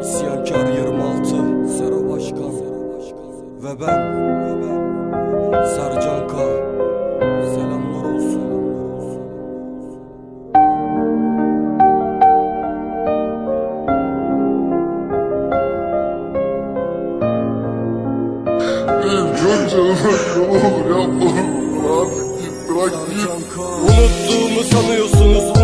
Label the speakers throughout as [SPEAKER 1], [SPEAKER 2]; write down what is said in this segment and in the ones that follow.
[SPEAKER 1] İsyankar 26 Sero Başkan Ve ben Ve ben Sercan K Selamlar olsun
[SPEAKER 2] Benim çok canım acıyor. Ne olur yapma. Git bırak git.
[SPEAKER 1] Sercan K Unuttuğumu sanıyorsunuz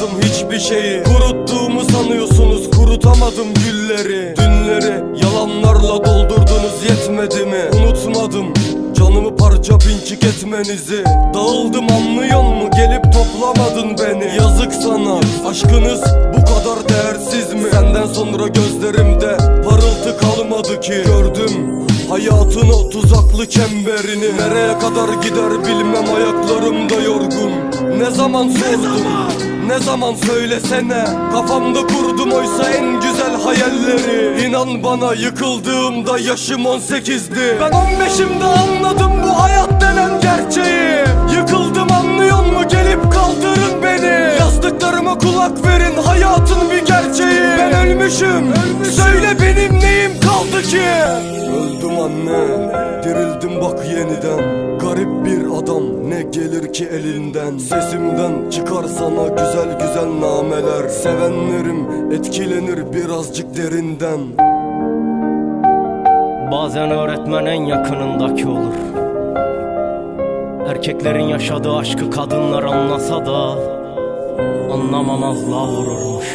[SPEAKER 1] unutmadım hiçbir şeyi. Kuruttuğumu sanıyorsunuz kurutamadım gülleri. Dünleri yalanlarla doldurdunuz yetmedi mi? Unutmadım Canımı parça pinçik etmenizi. Dağıldım anlıyor mu? Gelip toplamadın beni. Yazık sana aşkınız bu kadar değersiz mi? Senden sonra gözlerimde parıltı kalmadı ki. Gördüm hayatın o tuzaklı çemberini. Nereye kadar gider bilmem ayaklarım da yorgun. Ne zaman sordum ne zaman söylesene? Kafamda kurdum oysa en güzel hayalleri. İnan bana yıkıldığımda yaşım 18'di Ben 15'imde anladım bu hayat denen gerçeği. Yıkıldım anlıyor mu? Gelip kaldırın beni. Yazdıklarıma kulak verin hayatın bir gerçeği. Ben ölmüşüm, söyle benim neyim kaldı ki? Öldüm anne. Dirildim bak yeniden. Garip gelir ki elinden. Sesimden çıkar sana güzel güzel nameler. Sevenlerim etkilenir birazcık derinden.
[SPEAKER 3] Bazen öğretmen en yakınındaki olur. Erkeklerin yaşadığı aşkı kadınlar anlasa da Anlamamazlığa vururmuş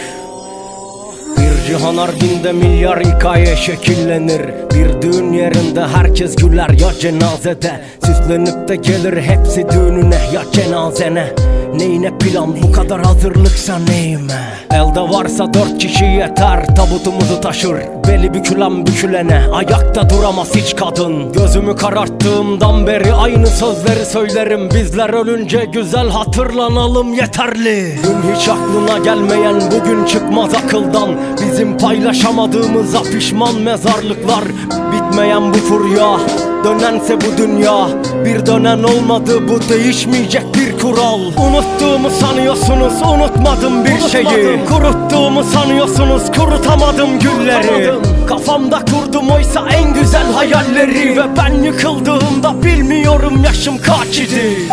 [SPEAKER 3] cihan ardinde milyar hikaye şekillenir. Bir düğün yerinde herkes güler ya cenazede. Süslenip de gelir hepsi düğününe ya cenazene. Neyine plan bu kadar hazırlıksa neyime? Elde varsa dört kişi yeter tabutumuzu taşır Beli bükülen bükülene ayakta duramaz hiç kadın. Gözümü kararttığımdan beri aynı sözleri söylerim. Bizler ölünce güzel hatırlanalım yeterli. Dün hiç aklına gelmeyen bugün çıkmaz akıldan. Bizim paylaşamadığımıza pişman mezarlıklar. Bitmeyen bu furya Dönense bu dünya. Bir dönen olmadı bu değişmeyecek bir kural. Unuttuğumu sanıyorsunuz unutmadım bir şeyi. Kuruttuğumu sanıyorsunuz kurutamadım gülleri Kafamda kurdum oysa en güzel hayalleri. Ve ben yıkıldığımda bilmiyorum yaşım kaç idi